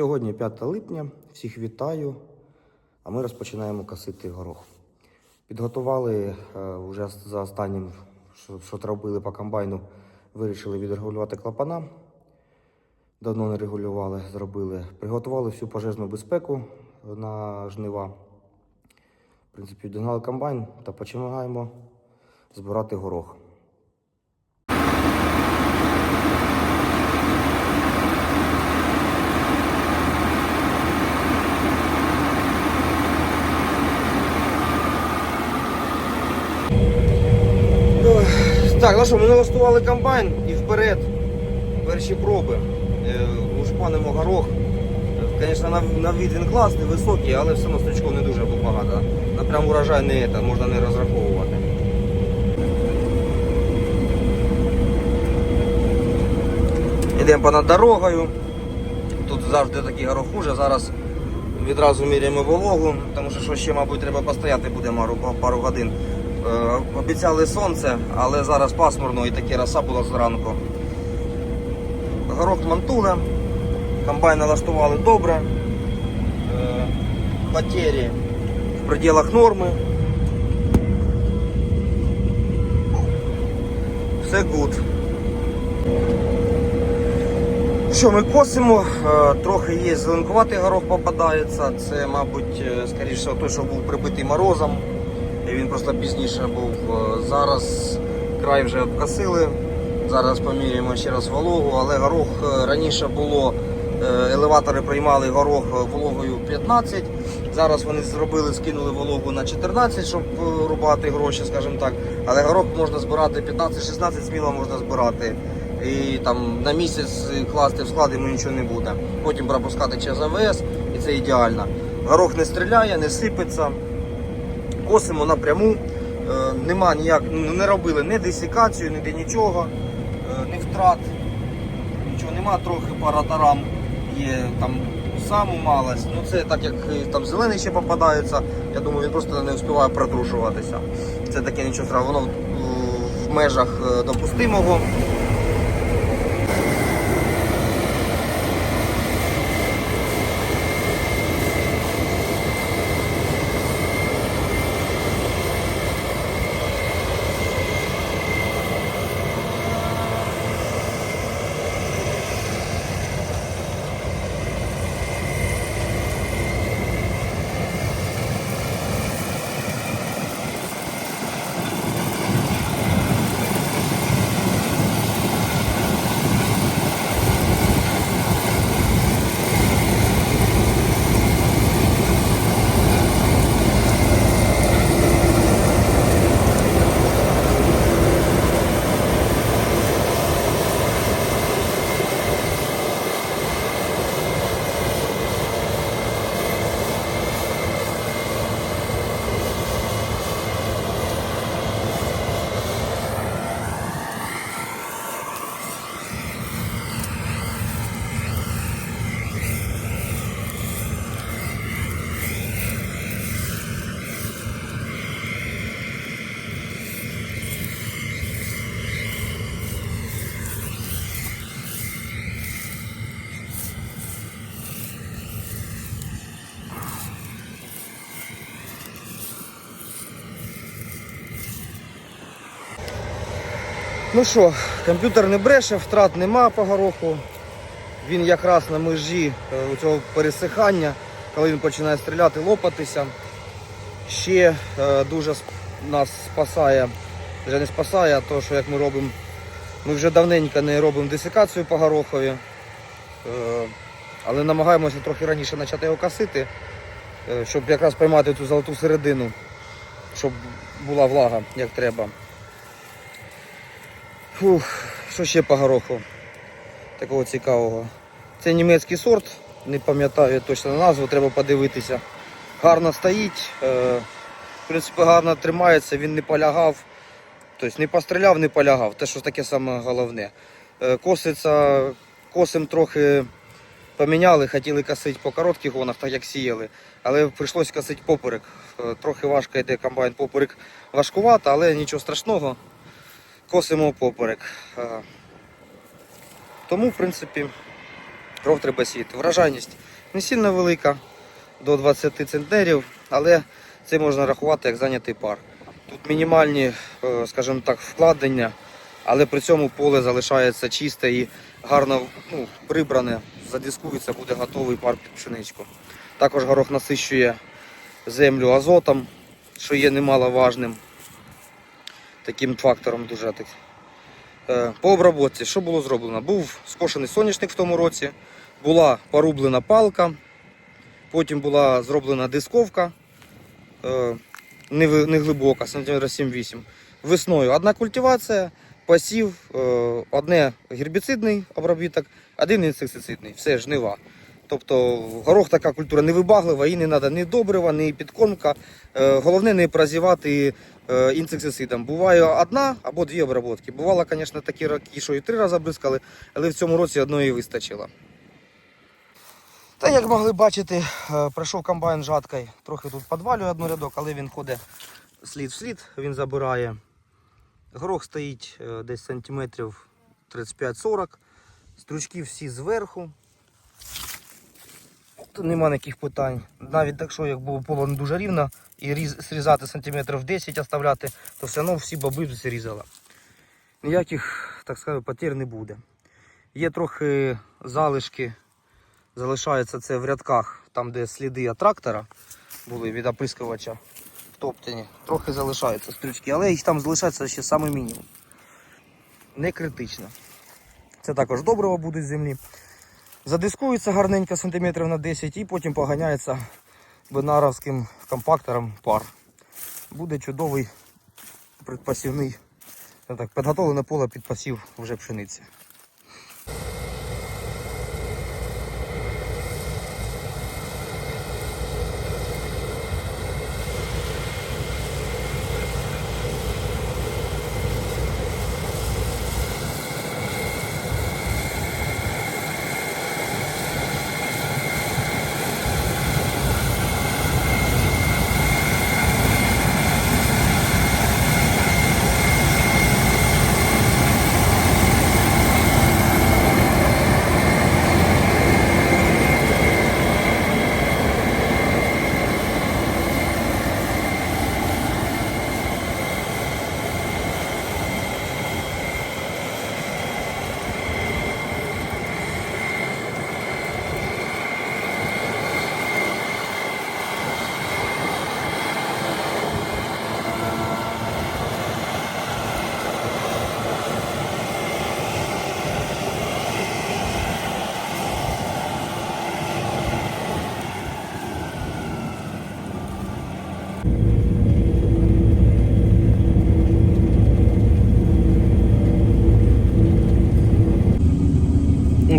Сьогодні 5 липня, всіх вітаю, а ми розпочинаємо косити горох. Підготували е, вже за останнім, що, робили по комбайну, вирішили відрегулювати клапана. Давно не регулювали, зробили. Приготували всю пожежну безпеку на жнива. В принципі, відігнали комбайн та починаємо збирати горох. Так, ну що, ми налаштували комбайн і вперед. Перші проби. Е, Ушпанимо горох. Звісно, на, від він класний, високий, але все одно стрічков не дуже багато. На прям урожай не, це, можна не розраховувати. Йдемо понад дорогою. Тут завжди такий горох хуже. Зараз відразу міряємо вологу, тому що, ще, мабуть, треба постояти буде пару, пару годин. Е, обіцяли сонце, але зараз пасмурно і таке роса була зранку. Горох мантула, комбайн налаштували добре. Е, в пределах норми. Все гуд. Що ми косимо, Е, трохи є зеленкуватий горох попадається. Це, мабуть, скоріше той, що був прибитий морозом. Просто пізніше був. Е, Зараз край вже обкосили. Зараз поміряємо ще раз вологу, але горох е, раніше було, е, елеватори приймали горох вологою 15. Зараз вони зробили, скинули вологу на 14, щоб рубати гроші, скажімо так. Але горох можна збирати 15-16 сміло можна збирати. І там на місяць класти в склад йому нічого не буде. Потім пропускати через АВС і це ідеально. Горох не стріляє, не сипеться косимо напряму. Е, Нема ніяк, ну, не робили ні десікацію, ніде нічого, е, ні втрат. Нічого нема, трохи по радарам є там саму малость. Ну це так як е, там зелений ще попадається, я думаю, він просто не встигає протрушуватися. Це таке нічого воно в- межах допустимого. Ну що, комп'ютер не бреше, втрат нема по гороху. Він якраз на межі е, цього пересихання, коли він починає стріляти, лопатися. Ще е, дуже нас спасає, вже не спасає, а то, що як ми робимо, ми вже давненько не робимо десикацію по горохові, е, але намагаємося трохи раніше почати його косити, щоб якраз поймати цю золоту середину, щоб була влага як треба. Фух, що ще по гороху такого цікавого? Це німецький сорт, не пам'ятаю точно назву, треба подивитися. Гарно стоїть, е, в принципі, гарно тримається, він не полягав. Тобто не постріляв, не полягав. Те, що таке саме головне. Е, Коситься, косим трохи поміняли, хотіли косити по коротких гонах, так як сіяли, але прийшлося косити поперек. Е, Трохи важко йде комбайн поперек важкувато, але нічого страшного косимо поперек. Е, Тому, в принципі, кров треба сіяти. Вражайність не сильно велика, до 20 центнерів, але це можна рахувати як зайнятий пар. Тут мінімальні, е, скажімо так, вкладення, але при цьому поле залишається чисте і гарно ну, прибране, задискується, буде готовий пар під пшеничку. Також горох насищує землю азотом, що є немаловажним таким фактором дуже так. Е, По обробці, що було зроблено? Був скошений соняшник в тому році, була порублена палка, потім була зроблена дисковка е, не глибока, сантиметра 7-8. Весною одна культивація, посів, е, одне гербіцидний обробіток, один інсектицидний, все жнива. Тобто горох така культура невибаглива, їй не треба ні добрива, ні підкормка. Головне не прозівати інсектицидом. Буває одна або дві обробки. Бувало, звісно, такі роки, що і три рази бризкали, але в цьому році одної вистачило. Та як могли бачити, е, пройшов комбайн жаткою, трохи тут підвалює одну рядок, але він ходить слід в слід, він забирає. Горох стоїть е, десь сантиметрів 35-40. Стручки всі зверху. Тут нема ніяких питань. Навіть якщо як було поле не дуже рівно і різ, зрізати сантиметрів 10 оставляти, то все одно всі баби зрізала. Ніяких, так сказати, потерь не буде. Є трохи залишки, залишається це в рядках, там де сліди трактора були від оприскувача втоптані. Трохи залишаються стрючки, але їх там залишається ще саме мінімум. Не критично. Це також добриво буде з землі. Задискується гарненько сантиметрів на 10 і потім поганяється бенаровським компактором пар. Буде чудовий предпосівний, ну так, підготовлене поле під посів вже пшениці.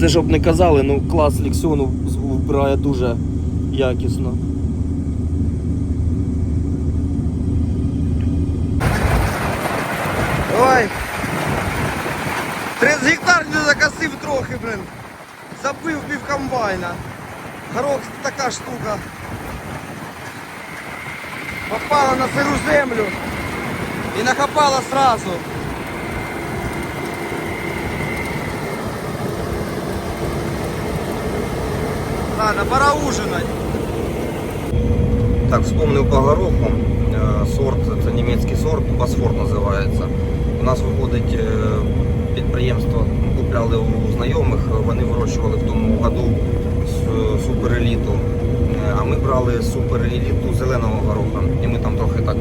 Це щоб не казали, ну клас Лексіону вбирає дуже якісно. Ой! 30 гектар не закосив трохи, блин. Забив пів комбайна. Горох така штука. Попала на сиру землю і нахапала сразу. Ладно, пора ужинать. Так, вспомнив по гороху. Е, Сорт, це німецький сорт, Босфор називається. У нас виходить е, підприємство, купляли у знайомих, вони вирощували в тому году супереліту. Е, А ми брали супереліту зеленого гороха. І ми там трохи так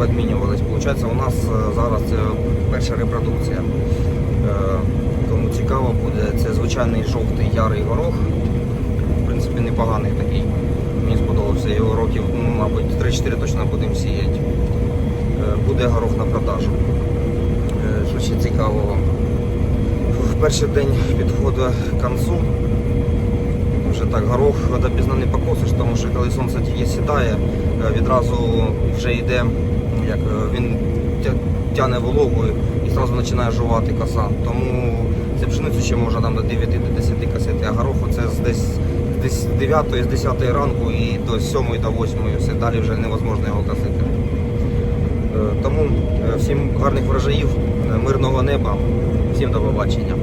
підмінювались. Получається, у нас зараз це перша репродукція. Кому цікаво буде, це звичайний жовтий ярий горох принципі, непоганий такий. Мені сподобався. Його років, ну, мабуть, 3-4 точно будемо сіяти. Е, Буде горох на продажу. Е, Що ще цікавого? В перший день підходу концу. Вже так, горох допізно не покосиш, тому що коли сонце тільки сідає, е, відразу вже йде, як він тя- тяне вологу і одразу починає жувати коса. Тому це пшеницю ще можна там до 9-10 косити, а гороху це десь з 9 з 10 ранку і до 7 до 8 все далі вже невозможно його косити. Е, Тому е, всім гарних врожаїв, е, мирного неба, всім до побачення.